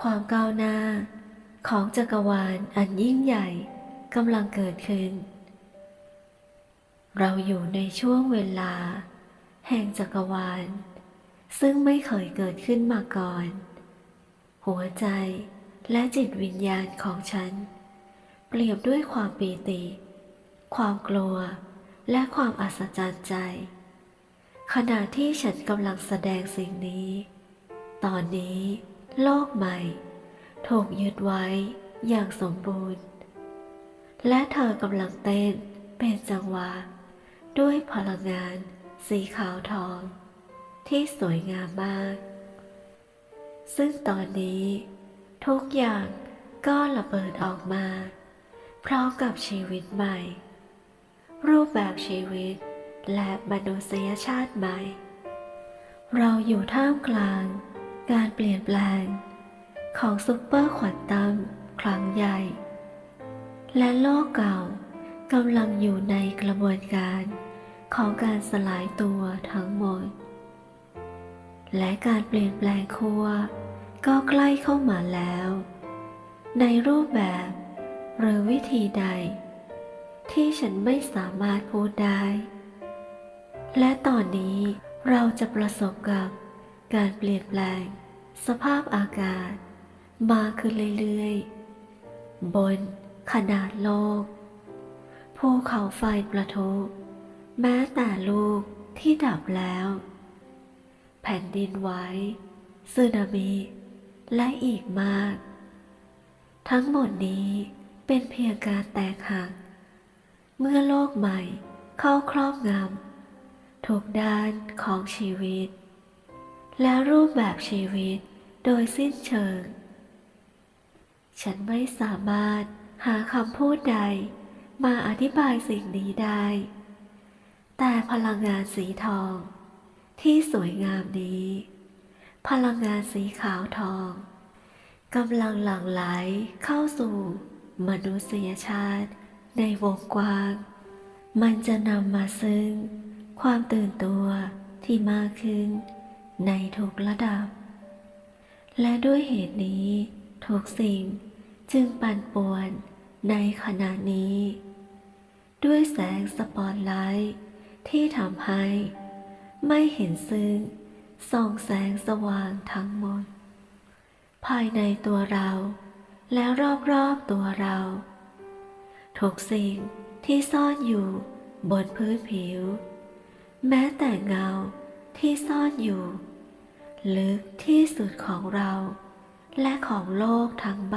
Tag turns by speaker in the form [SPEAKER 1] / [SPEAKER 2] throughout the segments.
[SPEAKER 1] ความก้าวหน้า ของจักรวาลอันยิ่งใหญ่กำลังเกิดขึ้น เราอยู่ในช่วงเวลา แห่งจักรวาล ซึ่งไม่เคยเกิดขึ้นมาก่อน หัวใจและจิตวิญญาณของฉัน เปรียบด้วยความปีติ ความกลัวและความอัศจรรย์ใจ ขณะที่ฉันกำลังแสดงสิ่งนี้ ตอนนี้ โลกใหม่ ถูกยึดไว้อย่างสมบูรณ์ และเธอกำลังเต้นเป็นจังหวะ ด้วยพลังงานสีขาวทอง ที่สวยงามมาก ซึ่งตอนนี้ ทุกอย่างก็ระเบิดออกมา พร้อมกับชีวิตใหม่ รูปแบบชีวิตและมนุษยชาติใหม่ เราอยู่ท่ามกลาง การเปลี่ยนแปลง ของซุปเปอร์ควอนตัมครั้งใหญ่ และโลกเก่ากำลังอยู่ในกระบวนการของการสลายตัวทั้งหมด และการเปลี่ยนแปลงครัวก็ใกล้เข้ามาแล้ว ในรูปแบบ หรือวิธีใด ที่ฉันไม่สามารถพูดได้ และตอนนี้เราจะประสบกับ การเปลี่ยนแปลง สภาพอากาศ มาขึ้นเรื่อยๆ บนขนาดโลก ภูเขาไฟประทุแม้แต่ลูกที่ดับแล้ว แผ่นดินไหวสึนามิ และอีกมาก ทั้งหมดนี้เป็นเพียงการแตกหัก เมื่อโลกใหม่เข้าครอบงำทุกด้านของชีวิต และรูปแบบชีวิตโดยสิ้นเชิง ฉันไม่สามารถหาคำพูดใดมาอธิบายสิ่งนี้ได้ แต่พลังงานสีทอง ที่สวยงามนี้ พลังงานสีขาวทองกำลังหลั่งไหลเข้าสู่ มนุษยชาติในวงกว้าง มันจะนำมาซึ่ง ความตื่นตัวที่มากขึ้น ในทุกระดับ และด้วยเหตุนี้ทุกสิ่งจึงปั่นป่วนในขณะนี้ ด้วยแสงสปอตไลท์ที่ทำให้ ไม่เห็นซึ่งส่องแสงสว่างทั้งหมด ภายในตัวเราและรอบๆตัวเราทุกสิ่งที่ซ่อนอยู่บนพื้นผิว แม้แต่เงา ที่ซ่อนอยู่ ลึกที่สุดของเรา และของโลกทั้งใบ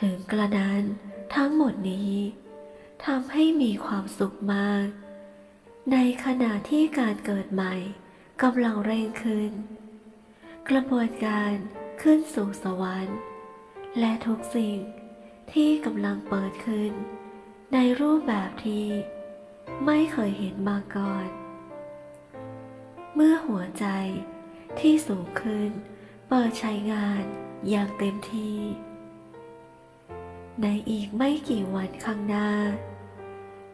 [SPEAKER 1] ถึงกระนั้นทั้งหมดนี้ทำให้มีความสุขมาก ในขณะที่การเกิดใหม่กำลังเร่งขึ้น กระบวนการขึ้นสู่สวรรค์ และทุกสิ่งที่กำลังเปิดขึ้น ในรูปแบบที่ไม่เคยเห็นมาก่อน เมื่อหัวใจที่สูงขึ้น เปิดใช้งานอย่างเต็มที่ ในอีกไม่กี่วันข้างหน้า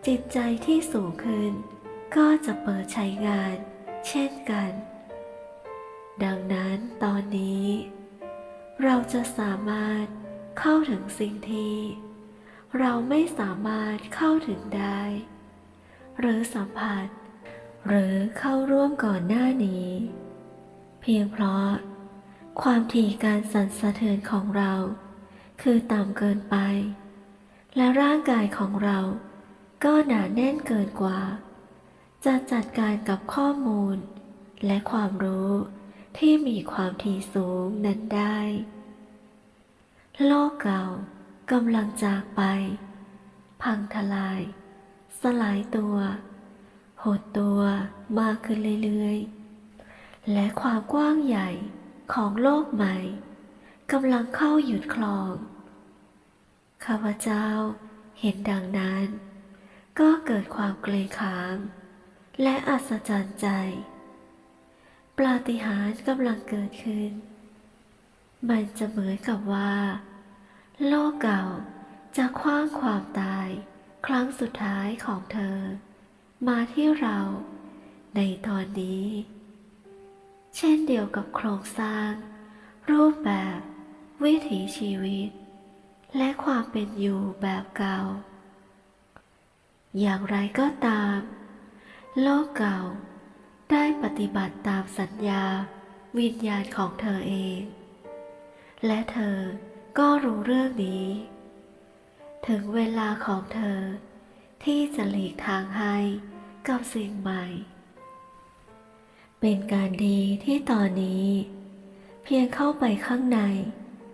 [SPEAKER 1] จิตใจที่สูงขึ้น ก็จะเปิดใช้งาน เช่นกัน ดังนั้นตอนนี้ เราจะสามารถเข้าถึงสิ่งที่ เราไม่สามารถเข้าถึงได้ หรือสัมผัส หรือเข้าร่วมก่อนหน้านี้ เพียงเพราะ ความถี่การสั่นสะเทือนของเรา คือต่ำเกินไป และร่างกายของเราก็หนาแน่นเกินกว่า จะจัดการกับข้อมูล และความรู้ที่มีความถี่สูงนั้นได้ โลกเก่ากำลังจากไป พังทลาย สลายตัว หดตัวมากขึ้นเรื่อยๆ และความกว้างใหญ่ของโลกใหม่กำลังเข้าหยุดคลอง ข้าพเจ้าเห็นดังนั้น ก็เกิดความเกรงขาม และอัศจรรย์ใจ ปาฏิหาริย์กำลังเกิดขึ้น มันจะเหมือนกับว่า โลกเก่าจะคว้างความตายครั้งสุดท้ายของเธอ มาที่เราในตอนนี้ เช่นเดียวกับโครงสร้าง รูปแบบ วิถีชีวิต และความเป็นอยู่แบบเก่า อย่างไรก็ตาม โลกเก่าได้ปฏิบัติตามสัญญาวิญญาณของเธอเอง และเธอก็รู้เรื่องนี้ ถึงเวลาของเธอ ที่จะหลีกทางให้กับสิ่งใหม่ เป็นการดีที่ตอนนี้ เพียงเข้าไปข้างใน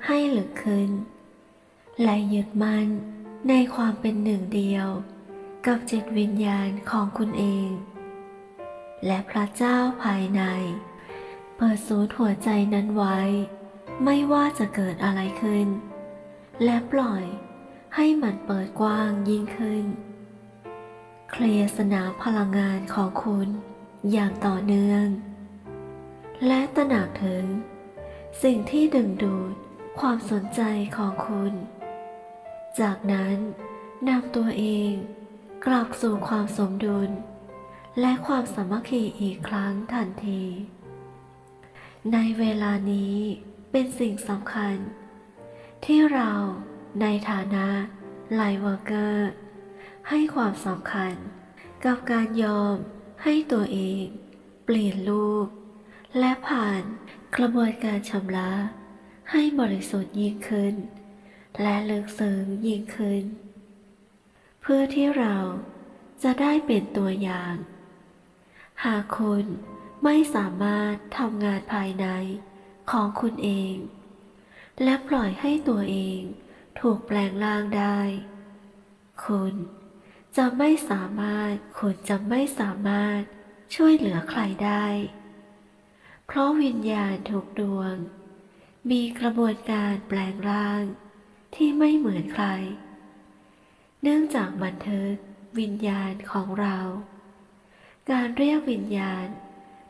[SPEAKER 1] ให้ลึกขึ้น และยึดมั่นในความเป็นหนึ่งเดียว กับจิตวิญญาณของคุณเอง และพระเจ้าภายใน เปิดศูนย์หัวใจนั้นไว้ ไม่ว่าจะเกิดอะไรขึ้น และปล่อยให้มันเปิดกว้างยิ่งขึ้น เคลียร์สนามพลังงานของคุณอย่างต่อเนื่อง และตระหนักถึง สิ่งที่ดึงดูดความสนใจของคุณ จากนั้นนำตัวเองกลับสู่ความสมดุล และความสามัคคีอีกครั้งทันที ในเวลานี้เป็นสิ่งสำคัญ ที่เราในฐานะไลเวอร์เกอร์ ให้ความสำคัญ กับการยอมให้ตัวเอง เปลี่ยนรูป และผ่านกระบวนการชำระ ให้บริสุทธิ์ยิ่งขึ้น และลึกซึ้งยิ่งขึ้น เพื่อที่เราจะได้เป็นตัวอย่าง หากคุณไม่สามารถทำงานภายในของคุณเอง และปล่อยให้ตัวเองถูกแปลงร่างได้ คุณ จะไม่สามารถคุณจะไม่สามารถช่วยเหลือใครได้ เพราะวิญญาณทุกดวง มีกระบวนการแปลงร่างที่ไม่เหมือนใคร เนื่องจากบันทึกวิญญาณของเรา การเรียกวิญญาณ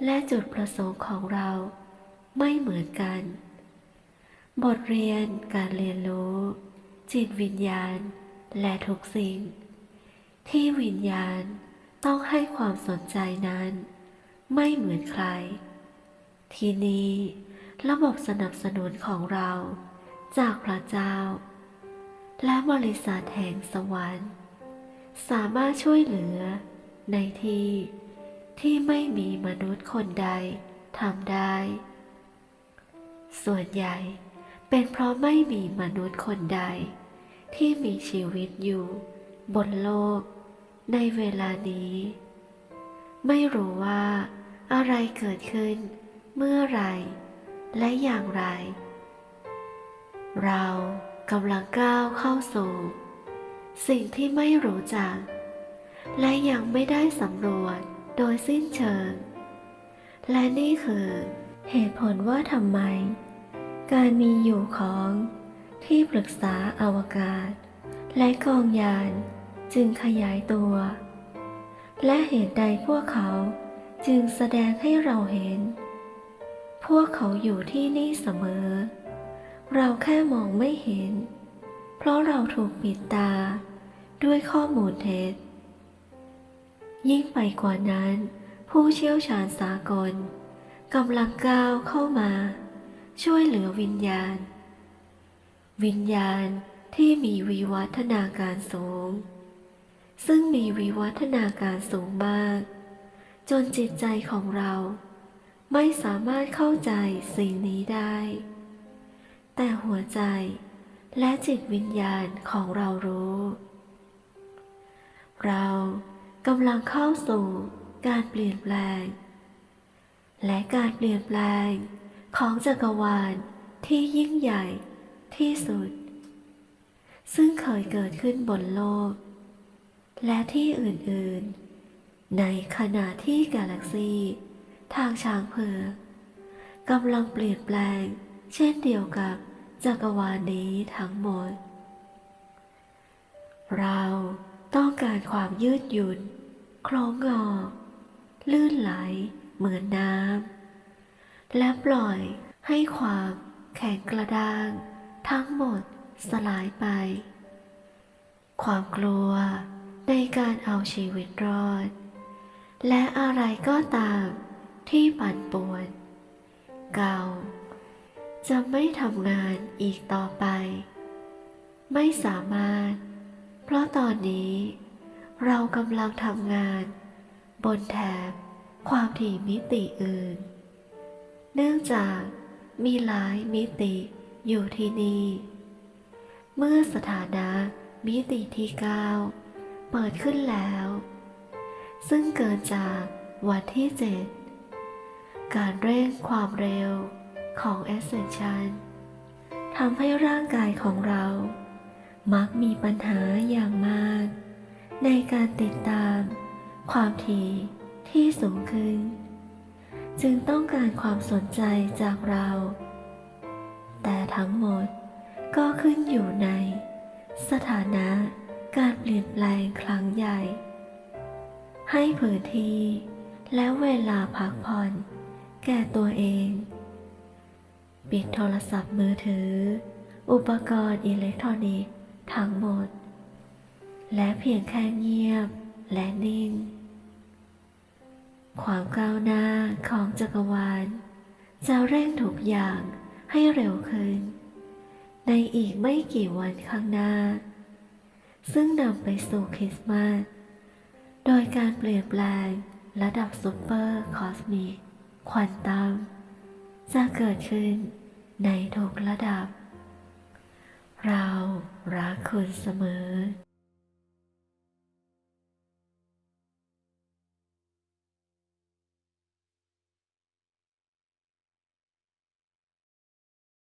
[SPEAKER 1] และจุดประสงค์ของเราไม่เหมือนกัน บทเรียนการเรียนรู้ จิตวิญญาณและทุกสิ่ง ที่วิญญาณต้องให้ความสนใจนั้น ไม่เหมือนใคร ทีนี้ระบบสนับสนุนของเราจากพระเจ้า และบริษัทแห่งสวรรค์ สามารถช่วยเหลือในที่ที่ไม่มีมนุษย์คนใดทำได้ ส่วนใหญ่เป็นเพราะไม่มีมนุษย์คนใดที่มีชีวิตอยู่บนโลก ในเวลานี้ ไม่รู้ว่า อะไรเกิดขึ้น เมื่อไร และอย่างไร เรากำลังก้าวเข้าสู่ สิ่งที่ไม่รู้จัก และยังไม่ได้สำรวจโดยสิ้นเชิง และนี่คือ เหตุผลว่าทำไม การมีอยู่ของที่ปรึกษาอวกาศ และกองยาน จึงขยายตัว และเหตุใดพวกเขาจึงแสดงให้เราเห็น พวกเขาอยู่ที่นี่เสมอ เราแค่มองไม่เห็น เพราะเราถูกปิดตาด้วยข้อมูลเท็จ ยิ่งไปกว่านั้น ผู้เชี่ยวชาญสากลกำลังก้าวเข้ามา ช่วยเหลือวิญญาณ วิญญาณที่มีวิวัฒนาการสูง ซึ่งมีวิวัฒนาการสูงมาก จนจิตใจของเรา ไม่สามารถเข้าใจสิ่งนี้ได้ แต่หัวใจและจิตวิญญาณของเรารู้ เรากำลังเข้าสู่การเปลี่ยนแปลง และการเปลี่ยนแปลงของจักรวาลที่ยิ่งใหญ่ที่สุด ซึ่งเคยเกิดขึ้นบนโลก และที่อื่นๆ ในขณะที่กาแล็กซีทางช้างเผือกกำลังเปลี่ยนแปลง เช่นเดียวกับจักรวาลนี้ทั้งหมด เราต้องการความยืดหยุ่น โคล้งงอ ลื่นไหล เหมือนน้ำ และปล่อยให้ความแข็งกระด้าง ทั้งหมดสลายไป ความกลัว ในการเอาชีวิตรอด และอะไรก็ตามที่ปั่นป่วน เก่า จะไม่ทำงานอีกต่อไป ไม่สามารถ เพราะตอนนี้ เรากำลังทำงาน บนแถบความถี่มิติอื่น เนื่องจากมีหลายมิติอยู่ที่นี่ เมื่อสถานะมิติที่9 เปิดขึ้นแล้ว ซึ่งเกิดจากวันที่ 7 การเร่งความเร็วของ Ascension ทำให้ร่างกายของเรา มักมีปัญหาอย่างมาก ในการติดตาม ความถี่ที่สูงขึ้น จึงต้องการความสนใจจากเรา แต่ทั้งหมดก็ขึ้นอยู่ในสถานะ การเปลี่ยนแปลงครั้งใหญ่ ให้พื้นที่และเวลาพักผ่อน แก่ตัวเอง ปิดโทรศัพท์มือถือ อุปกรณ์อิเล็กทรอนิกส์ทั้งหมด และเพียงแค่เงียบและนิ่ง ความก้าวหน้าของจักรวาล จะเร่งทุกอย่างให้เร็วขึ้น ในอีกไม่กี่วันข้างหน้า ซึ่งนำไปสู่คริสต์มาส โดยการเปลี่ยนแปลงระดับซูเปอร์คอสมิกควอนตัมจะเกิดขึ้นในทุกระดับ เรารักคุณเสมอ